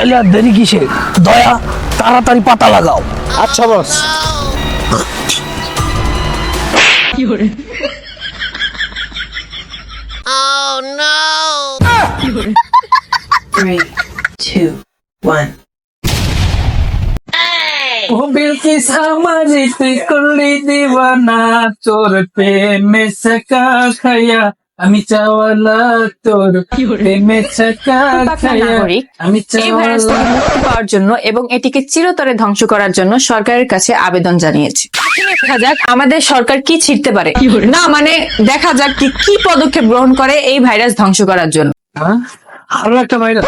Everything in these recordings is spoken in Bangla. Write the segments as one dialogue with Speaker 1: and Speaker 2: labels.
Speaker 1: তাহলে আর দেরি কিসের দয়া তাড়াতাড়ি পাতা লাগাও।
Speaker 2: আচ্ছা বস। কি করে Oh no!
Speaker 3: Three, two, one.
Speaker 1: ও বিলকিস আমারে তুই করলি দিবানা তোর প্রেমে সাকা খায়া আমি চাওয়ালা তোর প্রেমে আমি
Speaker 4: এই ভাইরাস থেকে মুক্তি পাওয়ার জন্য এবং এটিকে চিরতরে ধ্বংস করার জন্য সরকারের কাছে আবেদন জানিয়েছি। দেখা যাক আমাদের সরকার কি ছিড়তে পারে। না মানে দেখা যাক কি কি পদক্ষেপ গ্রহণ করে এই ভাইরাস ধ্বংস করার জন্য।
Speaker 1: হ্যাঁ? আরও একটা ভাইরাস।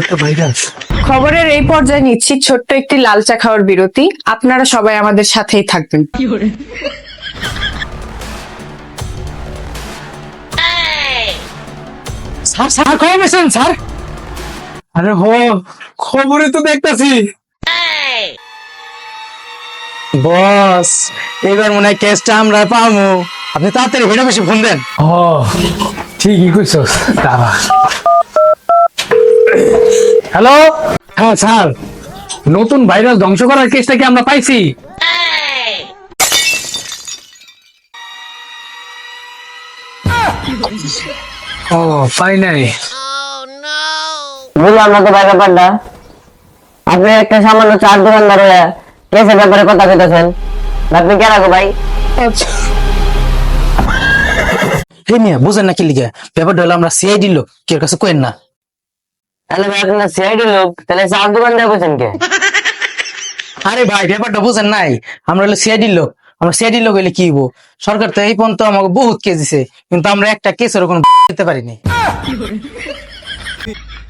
Speaker 1: একটা ভাইরাস।
Speaker 4: খবরের এই পর্যায়ে নিচ্ছি ছোট্ট একটি লাল চা খাওয়ার বিরতি। আপনারা সবাই আমাদের সাথেই থাকবেন।
Speaker 1: Sir sir sir? আরে হো খবরে তো দেখতাছি।
Speaker 2: বস এবার মনে হয় কেসটা আমরা পাবো। আপনি তাড়াতাড়ি হেডে বসে ফোন দেন।
Speaker 1: ও ঠিকই কইছস দাঁড়া। হ্যালো? হ্যাঁ স্যার। নতুন ভাইরাস ধ্বংস করার কেসটা কি আমরা পাইছি? ও পাই নাই।
Speaker 5: বুঝলাম না তো ভাই ব্যাপারটা। আপনি একটা সামান্য চার দোকানদার হয়ে কেসের ব্যাপারে কথা কইতেছেন আপনি কেন গো ভাই?
Speaker 2: হে মিয়া বুঝেন না কি লিখে ব্যাপারটা হলো আমরা সিআইডি লোক কেউ কাছে কোয়েন না।
Speaker 5: তাহলে ভাই আপনার সিআইডি লোক তাহলে চার দোকানদার বলছেন কে?
Speaker 2: আরে ভাই ব্যাপারটা বুঝেন নাই। আমরা হলো সিআইডি লোক। আমরা সিআইডি লোক হইলে কি হইবো? সরকার তো এই পর্যন্ত আমাকে বহুত কেস দিছে কিন্তু আমরা একটা কেসের কোনো দিতে পারিনি।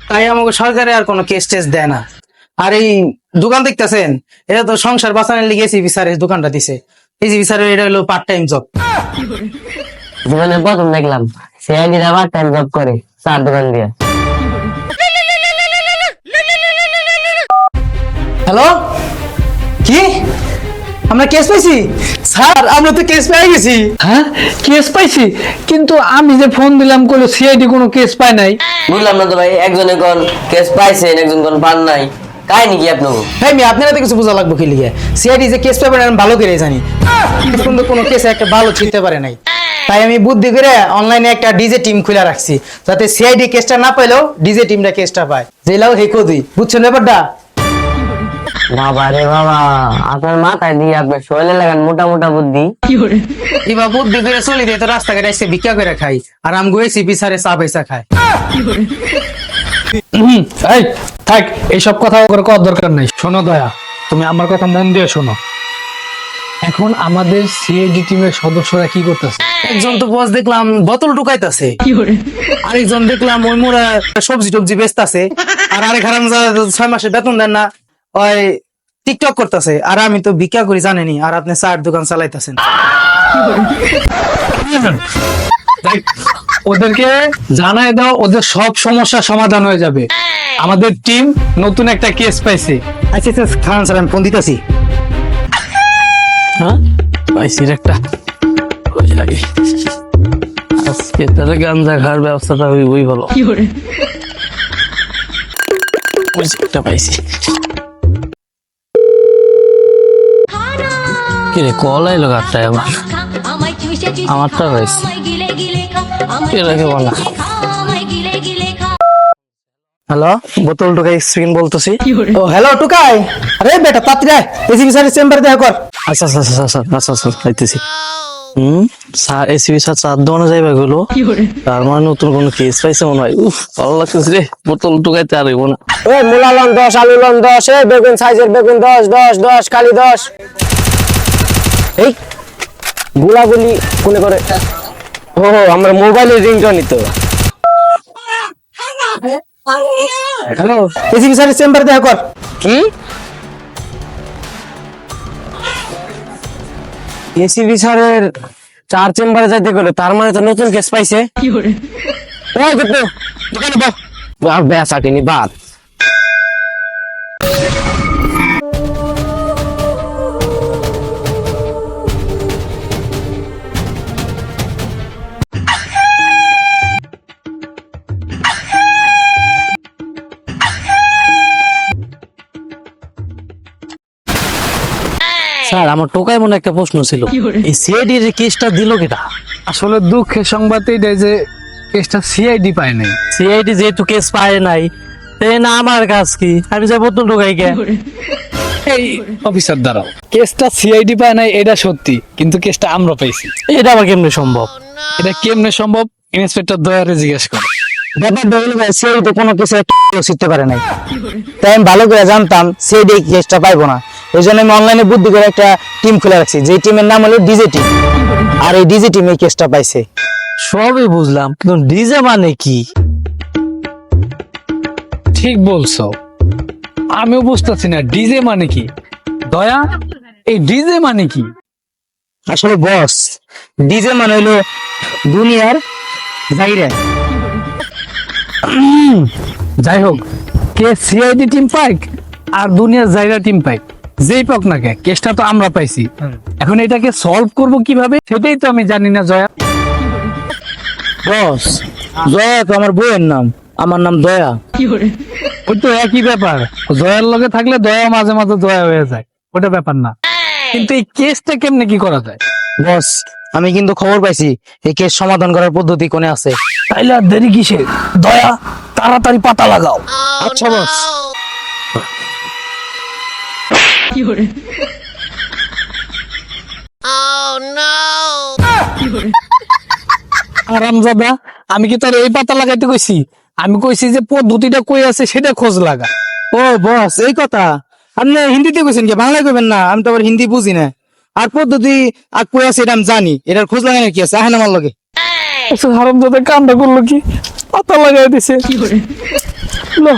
Speaker 2: তাই আমাকে সরকারে আর কোনো কেস টেস দেয় না। আর এই দোকান দেখতেছেন এটা তো সংসার বাঁচানোর লিগে এসি স্যার দোকানটা দিছে। এই স্যারের এটা হলো পার্ট টাইম জব
Speaker 5: জীবনে প্রথম দেখলাম সিআইডি আবার টাইম জব করে চার দোকান দিয়ে।
Speaker 2: হ্যালো কি? আমরা কেস পাইছি? স্যার আমরা তো কেস পেয়ে গেছি।
Speaker 1: হ্যাঁ? কেস পাইছি? কিন্তু আমি যে ফোন দিলাম কইলো সিআইডি কোনো কেস পায় নাই।
Speaker 5: বুঝলাম না তো ভাই একজনে কোন কেস পাইছেন একজন কোন পান নাই। কাহিনী কি আপনাকে
Speaker 2: ভাই মি আপনারা তো কিছু বোঝা লাগবে কি লিগে? সিআইডি যে কেস পেপার আমি ভালো করে জানি। কিন্তু কোনো কেস একটা ভালো ছিনতে পারে নাই। তাই আমি বুদ্ধি করে অনলাইনে একটা ডিজে টিম খুলে রাখছি যাতে সিআইডি কেসটা না পাইলেও ডিজে টিমটা কেসটা পায়। জেলাও হেকো দুই বুঝছেন ব্যাপারটা?
Speaker 5: বাবা রে বাবা। আপনার মাথায় দিয়ে আপনার শরীরে লাগান মোটা মোটা বুদ্ধি।
Speaker 2: এবার বুদ্ধি করে চলি দিয়ে তো রাস্তাঘাটে এসে ভিক্ষা করে খাই। আর আমি গেছি বিচারে চা পয়সা খায়।
Speaker 1: হুম, এই থাক এইসব কথা ওর করার দরকার নাই। শোনো দয়া তুমি আমার কথা মন দিয়ে শোনো। এখন আমাদের সিআইডি টিমের সদস্যরা কি করতেছে?
Speaker 2: একজন তো বস দেখলাম বোতল ঢুকাইতাছে। আরেকজন দেখলাম ওই মোড়া সবজি টবজি বেচতাছে। আর আরেক হারাম ছয় মাসে বেতন দেন না। ওই টিকটক করতেছে। আর আমি তো ভিক্ষা করি জানেনি আর আপনি চার দোকান চালাইতেছেন।
Speaker 1: ওদেরকে জানাই দাও ওদের সব সমস্যা সমাধান হয়ে যাবে। আমাদের টিম নতুন একটা কেস পাইছে।
Speaker 2: আচ্ছা আচ্ছা খান স্যার আমি ফোন দিতেছি।
Speaker 1: হ্যাঁ? পাইছি একটা। আজকে তাহলে গাঞ্জা খাওয়ার ব্যবস্থাটা ওই একটা পাইছি। কিরে কল আইলো গাছটায় আমার। আমারটা হয়েছে এটাকে বলা।
Speaker 2: হ্যালো বোতল ঢুকাই স্ক্রিন বলতেছি। ও হ্যালো টুকাই। আরে বেটা তাড়াতাড়ি আয়। এসি স্যারের চেম্বারে দেখা কর।
Speaker 1: আচ্ছা আচ্ছা আচ্ছা আচ্ছা আচ্ছা আচ্ছা খাইতেছি। হুম? স্যার এসিবি স্যার চার দোকানে যাইবা গুলো তার মানে নতুন কোনো কেস পাইছে মনে হয়। উফ ভালো লাগতেছে রে বোতল টুকাইতে আর হইব না।
Speaker 5: ওই মূলা লন দশ আলু লন দশ এই বেগুন সাইজের বেগুন দশ দশ দশ কালি দশ। এই গুলাগুলি কোনে করে? ও আমার মোবাইলের রিংটনই তো
Speaker 2: হ্যালো? এসি স্যারের চেম্বারে দেখা কর।
Speaker 5: কি এসিবি স্যারের চার চেম্বারে যাইতে গেলে তার মানে তো নতুন কেস পাইছে। ওই কিন্তু দোকানে আর বেচা কিনি বাদ
Speaker 1: আমার টোকায় মনে একটা প্রশ্ন ছিল। এই সিআইডি যে কেসটা দিল কেটা?
Speaker 6: আসলে দুঃখের সংবাদ এটাই যে কেসটা সিআইডি পায় নাই।
Speaker 1: সিআইডি যেহেতু কেস পায় নাই তাই না আমার কাজ কি? আমি ঢোকাই কে?
Speaker 6: এই অফিসার দাঁড়াও। কেসটা সিআইডি পায় নাই এটা সত্যি কিন্তু কেসটা আমরা পাইছি।
Speaker 1: এটা আবার কেমনে সম্ভব?
Speaker 6: এটা কেমনে সম্ভব? ইন্সপেক্টর দয়ারে জিজ্ঞেস করে।
Speaker 2: ভাই সিআইডি কোনো কেসে শিখতে পারে নাই। তাই আমি ভালো করে জানতাম সিআইডি কেসটা পাইবো না। এই জন্য আমি অনলাইনে বুদ্ধি করে একটা টিম খুলে রাখছি। যে টিমের নাম হলো ডিজে টিম আর এই ডিজে টিম এই কেসটা পাইছে।
Speaker 1: সবই বুঝলাম কিন্তু ডিজে মানে কি?
Speaker 6: ঠিক বলছো। আমিও বুঝতেছি না ডিজে মানে কি? দয়া এই ডিজে মানে কি?
Speaker 2: আসলে বস ডিজে মানে হলো দুনিয়ার জাইরে
Speaker 6: যাই হোক কে সিআইডি টিম পাইক আর দুনিয়ার জায়গা টিম পাইক। যেই পাক না কে কেসটা তো আমরা পাইছি। এখন এটাকে সলভ করব কীভাবে সেটাই তো আমি জানি না জয়া।
Speaker 2: বস জয়া তো আমার বইয়ের নাম আমার নাম দয়া।
Speaker 6: ওই তো একই ব্যাপার। জয়ার লগে থাকলে দয়া মাঝে মাঝে দয়া হয়ে যায় ওটা ব্যাপার না। কিন্তু এই কেসটা কেমনে কি করা যায়?
Speaker 2: বস আমি কিন্তু খবর পাইছি এই কেস সমাধান করার পদ্ধতি কোনে আছে?
Speaker 6: তাইলে আর দেরি কিসের? দয়া তাড়াতাড়ি পাতা লাগাও।
Speaker 2: আচ্ছা বস।
Speaker 6: আরামজাদা আমি কি তার এই পাতা লাগাইতে কইছি? আমি কইছি যে পদ্ধতিটা কই আছে সেটা খোঁজ লাগা।
Speaker 2: ও বস এই কথা। আপনি হিন্দিতে কইছেন কি? বাংলায় কইবেন না? আমি তো আবার হিন্দি বুঝি না। আর পদ্ধতি আর কই আছে এটা আমি জানি। এটার খোঁজ লাগানোর কি আছে? আহেন আমার লগে।
Speaker 6: হারামজাদা কামটা করল কি? পাতা লাগাই দিছে। লো,